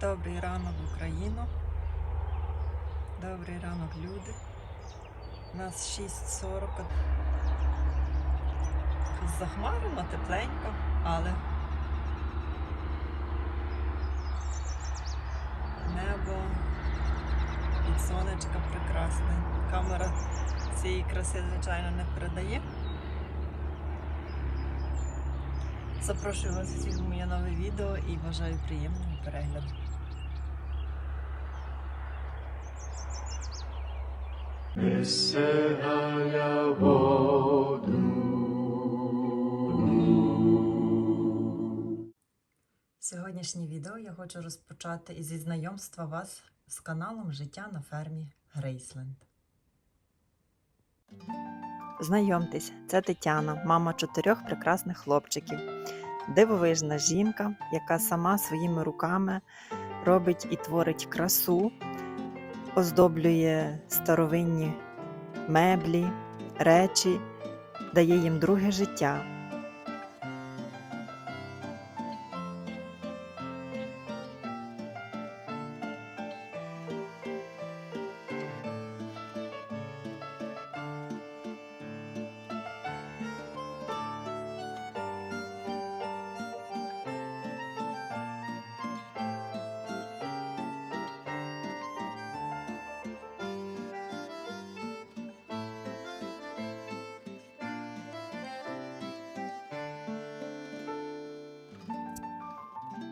Добрий ранок, Україно. Добрий ранок, люди. У нас 6.40. Захмарено, тепленько, але небо і сонечко прекрасне. Камера цієї краси, звичайно, не передає. Запрошую вас всіх в моє нове відео і бажаю приємного перегляду. Воду. Сьогоднішнє відео я хочу розпочати із знайомства вас з каналом Життя на фермі Грейсленд. Знайомтесь, це Тетяна, мама чотирьох прекрасних хлопчиків. Дивовижна жінка, яка сама своїми руками робить і творить красу, оздоблює старовинні меблі, речі, дає їм друге життя.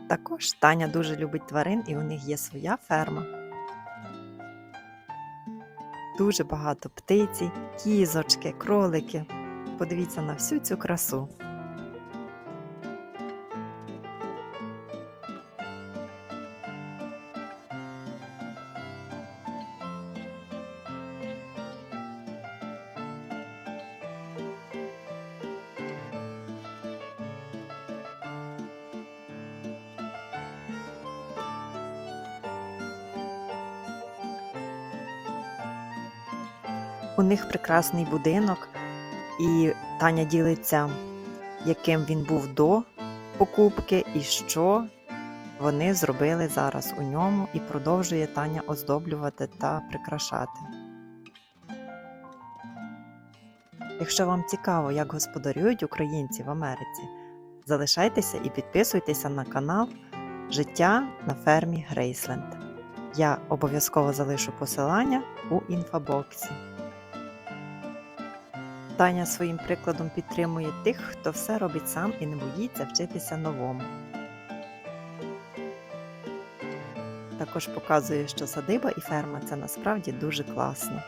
Також Таня дуже любить тварин і у них є своя ферма. Дуже багато птиці, кізочки, кролики. Подивіться на всю цю красу. У них прекрасний будинок, і Таня ділиться, яким він був до покупки і що вони зробили зараз у ньому, і продовжує Таня оздоблювати та прикрашати. Якщо вам цікаво, як господарюють українці в Америці, залишайтеся і підписуйтеся на канал Життя на фермі Грейсленд. Я обов'язково залишу посилання у інфобоксі. Таня своїм прикладом підтримує тих, хто все робить сам і не боїться вчитися новому. Також показує, що садиба і ферма це насправді дуже класно.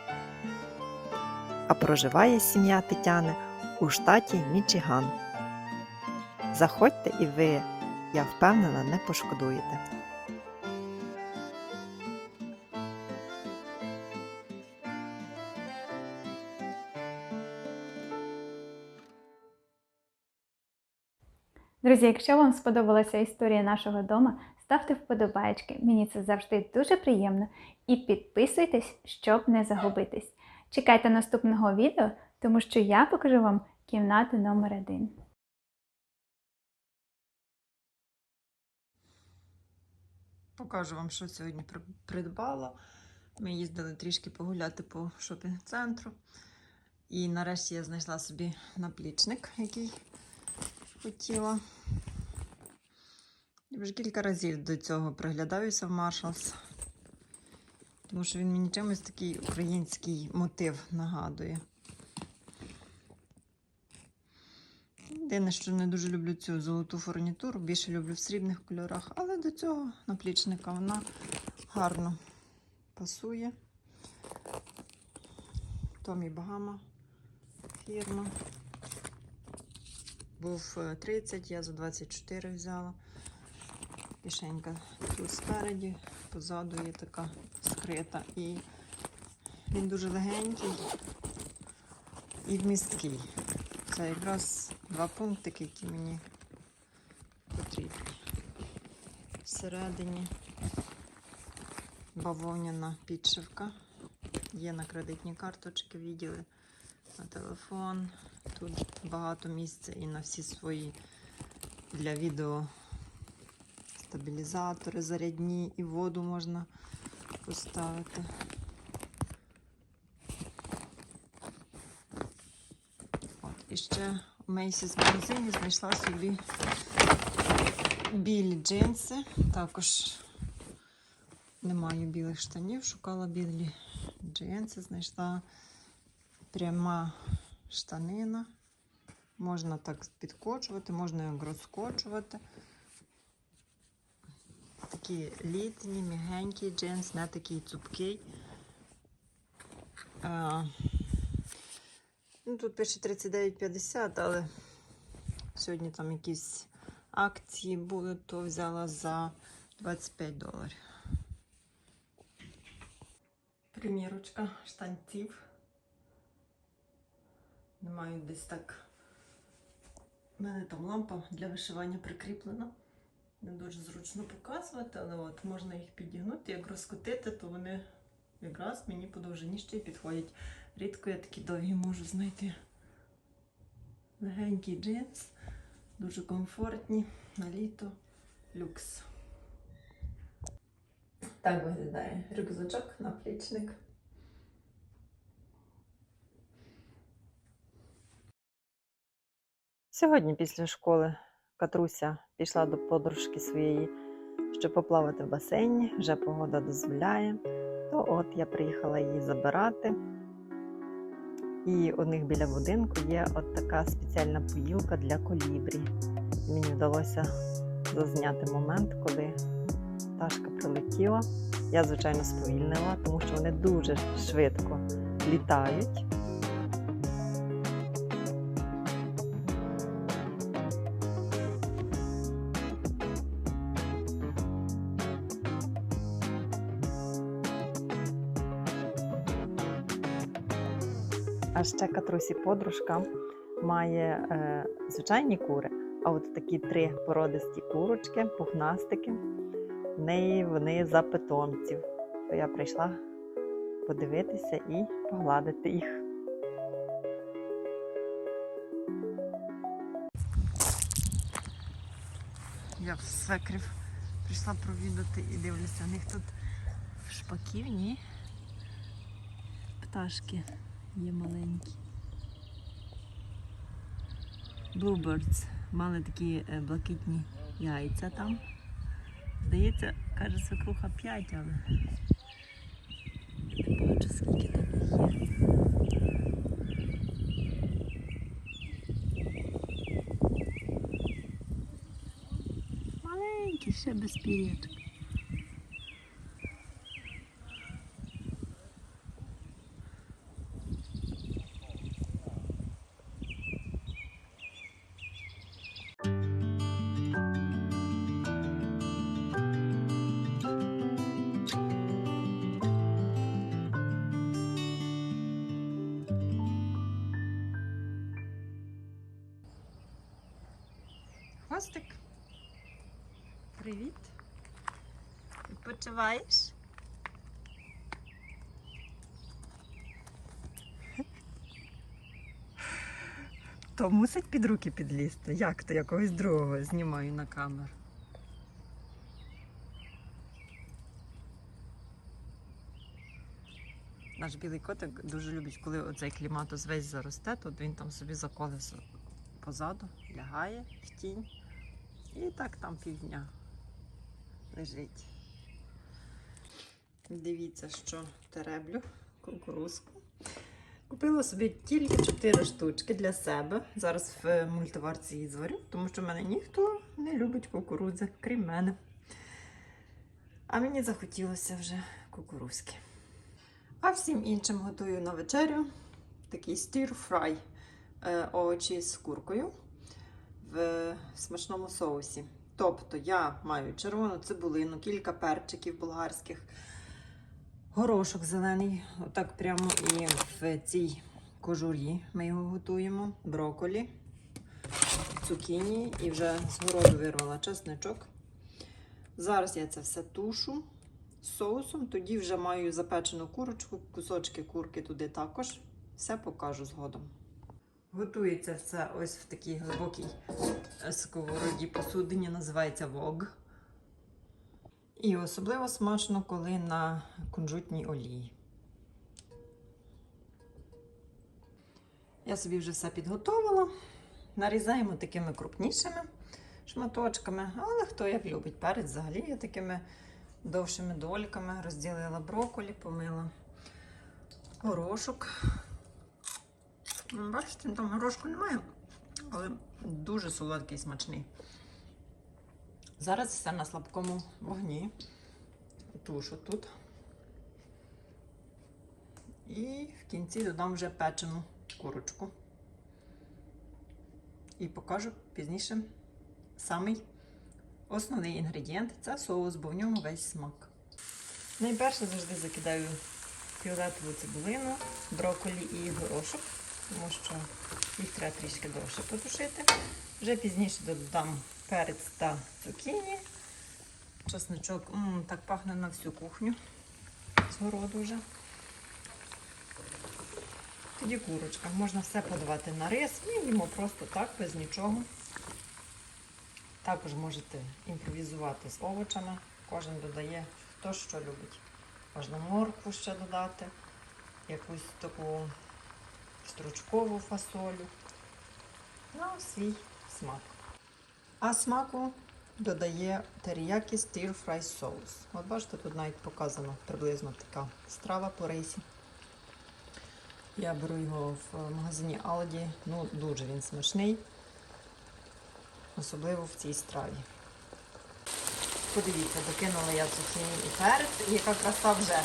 А проживає сім'я Тетяни у штаті Мічиган. Заходьте і ви, я впевнена, не пошкодуєте. Друзі, якщо вам сподобалася історія нашого дому, ставте вподобайки. Мені це завжди дуже приємно. І підписуйтесь, щоб не загубитись. Чекайте наступного відео, тому що я покажу вам кімнату номер один. Покажу вам, що сьогодні придбала. Ми їздили трішки погуляти по шопінг-центру. І нарешті я знайшла собі наплічник, який хотіла. Я вже кілька разів до цього приглядаюся в Marshalls. Тому що він мені чимось такий український мотив нагадує. Єдине, що не дуже люблю цю золоту фурнітуру, більше люблю в срібних кольорах, але до цього наплічника вона гарно пасує. Томі Багама фірма. Був е, 30, я за 24 взяла. Кишенька тут спереді, позаду є така скрита. І він дуже легенький і вмісткий. Це якраз два пунктики, які мені потрібні. Всередині бавовняна підшивка. Є на кредитні карточки, відділи на телефон. Тут багато місця і на всі свої для відео стабілізатори зарядні і воду можна поставити. От, і ще у Мейсіс в магазині знайшла собі білі джинси. Також не маю білих штанів, шукала білі джинси, знайшла пряма штанина. Можна так підкочувати, можна як розкочувати. Такі літні, мігенький джинс, не такий цупкий. А, ну, тут пише 39,50, але сьогодні там якісь акції були, то взяла за 25 доларів. Примірочка штанців. Не маю десь так. У мене там лампа для вишивання прикріплена. Не дуже зручно показувати, але от можна їх підігнути, як розкотити, то вони якраз мені по довжині ще й підходять. Рідко я такі довгі можу знайти. Легенький джинс, дуже комфортні на літо люкс. Так виглядає рюкзачок, наплічник. Сьогодні після школи Катруся пішла до подружки своєї, щоб поплавати в басейні. Вже погода дозволяє. То от я приїхала її забирати. І у них біля будинку є от така спеціальна поїлка для колібрі. Мені вдалося зазняти момент, коли пташка прилетіла. Я, звичайно, сповільнила, тому що вони дуже швидко літають. А ще Катрусі подружка має е, звичайні кури, а от такі три породисті курочки, пухнастики. В неї вони за питомців. То я прийшла подивитися і погладити їх. Я в свекрів прийшла провідати і дивлюся, у них тут в шпаківні пташки є маленькі. Bluebirds мали такі е, блакитні яйця там. Здається, каже свекруха 5, але не бачу, скільки там є. Маленькі, ще без пір'ячок. Хвостик. Привіт. Відпочиваєш? То мусить під руки підлізти. Як то я когось другого знімаю на камеру? Наш білий котик дуже любить, коли оцей кліматос весь заросте, то він там собі за колесо позаду лягає в тінь і так там півдня лежить. Дивіться, що тереблю кукурузку. Купила собі тільки 4 штучки для себе. Зараз в мультиварці її зварю, тому що в мене ніхто не любить кукурудзи, крім мене. А мені захотілося вже кукурузки. А всім іншим готую на вечерю такий стір-фрай е, овочі з куркою в смачному соусі. Тобто я маю червону цибулину, кілька перчиків болгарських, горошок зелений, отак прямо і в цій кожурі ми його готуємо, броколі, цукіні і вже з городу вирвала чесничок. Зараз я це все тушу соусом, тоді вже маю запечену курочку, кусочки курки туди також. Все покажу згодом. Готується все ось в такій глибокій сковороді посудині, називається вог. І особливо смачно, коли на кунжутній олії. Я собі вже все підготовила. Нарізаємо такими крупнішими шматочками, але хто як любить перець, взагалі я такими довшими дольками розділила брокколі, помила горошок. Бачите, там горошку немає, але дуже солодкий смачний. Зараз все на слабкому вогні. Тушу тут. І в кінці додам вже печену курочку. І покажу пізніше самий основний інгредієнт це соус, бо в ньому весь смак. Найперше завжди закидаю фіолетову цибулину, брокколі і горошок, тому що їх треба трішки довше потушити. Вже пізніше додам перець та цукіні. Чесничок м, так пахне на всю кухню з городу вже. Тоді курочка. Можна все подавати на рис і їмо просто так, без нічого. Також можете імпровізувати з овочами. Кожен додає хто що любить. Можна моркву ще додати, якусь таку стручкову фасолю. На свій смак. А смаку додає теріякі stir fry соус. От бачите, тут навіть показано приблизно така страва по рисі. Я беру його в магазині Aldi. Ну, дуже він смачний, особливо в цій страві. Подивіться, докинула я цукіні і перець, яка краса вже.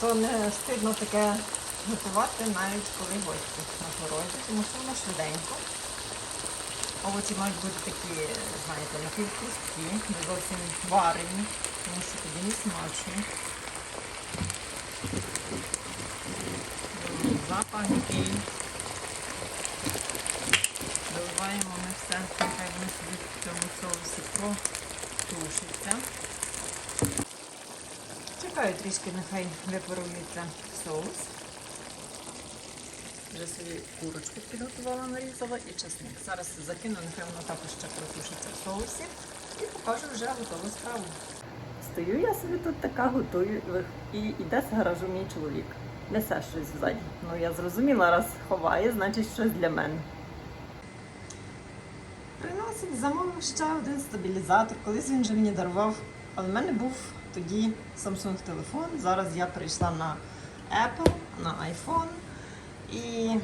То не стидно таке готувати навіть коли гості на городі, тому що воно швиденько. Овочі мають бути такі, знаєте, напівхрусткі, не зовсім варені, тому що тоді не смачно. Запах який. Доливаємо ми все, нехай воно собі в цьому соусі протушиться. Чекаю трішки, нехай випарується соус. Вже собі курочку підготувала, нарізала і чесник. Зараз закину, нехай воно також ще протушиться в соусі і покажу вже готову страву. Стою я собі тут така готую і йде з гаражу мій чоловік. Несе щось ззаді. Ну я зрозуміла, раз ховає, значить щось для мене. Приносить, замовив ще один стабілізатор. Колись він вже мені дарував, але в мене був тоді Samsung телефон. Зараз я перейшла на Apple, на iPhone. І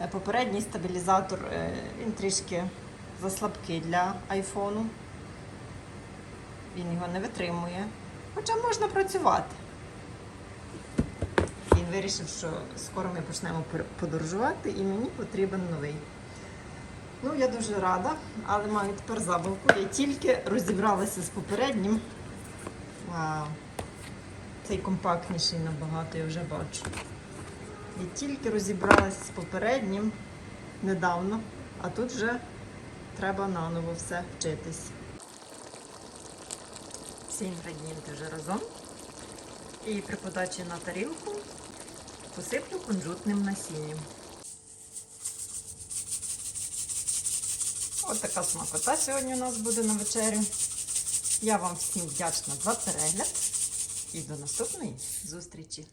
е, попередній стабілізатор е, він трішки заслабкий для айфону. Він його не витримує. Хоча можна працювати. Він вирішив, що скоро ми почнемо подорожувати і мені потрібен новий. Ну, я дуже рада, але маю тепер забавку. Я тільки розібралася з попереднім. Цей компактніший набагато, я вже бачу. Я тільки розібралася з попереднім недавно, а тут вже треба наново все вчитись. Всі інгредієнти вже разом. І при подачі на тарілку посиплю кунжутним насінням. Ось така смакота сьогодні у нас буде на вечерю. Я вам всім вдячна за перегляд і до наступної зустрічі!